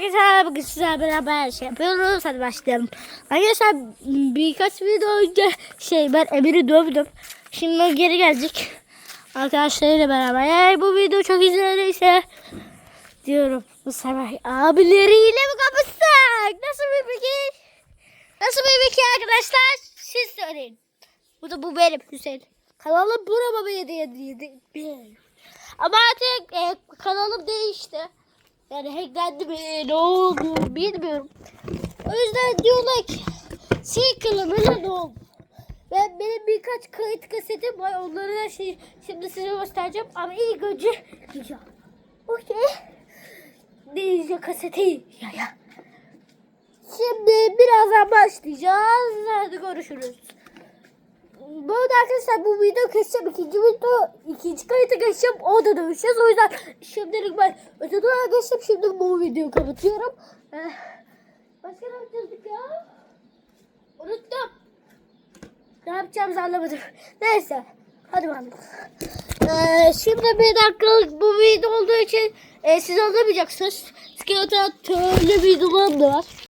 arkadaşlar bugün sizlerle beraber şey yapıyoruz. Hadi başlayalım. Arkadaşlar birkaç video önce şey ben Emir'i dövdüm. Şimdi o geri gelecek. Arkadaşlarıyla beraber. Eğer bu video çok izlenirse diyorum bu sefer abileriyle mi kapışsak? Nasıl bir fikir? Nasıl bir fikir arkadaşlar? Siz söyleyin. Bu da bu benim Hüseyin. Kanalım burama bir yedi yedi yedi. bir. Ama artık e, kanalım değişti. Yani hacklendi mi ne oldu bilmiyorum. O yüzden diyorlar ki şey kanalına ne oldu? Ben benim birkaç kayıt kasetim var. Onları da şey, şimdi size göstereceğim. Ama ilk önce diyeceğim. Okey. Ninja kaseti ya ya. Şimdi birazdan başlayacağız. Hadi görüşürüz. Bu arada arkadaşlar bu video keseceğim. ikinci video, ikinci kayıta geçeceğim. Orada dövüşeceğiz. O yüzden şimdilik ben olarak geçtim. Şimdi bu videoyu kapatıyorum. Eh, başka ne yapacağız ya? Unuttum. Ne yapacağımızı anlamadım. Neyse. Hadi bakalım. Ee, şimdi bir dakikalık bu video olduğu için e, siz anlamayacaksınız. Skeleton türlü videolarım da var.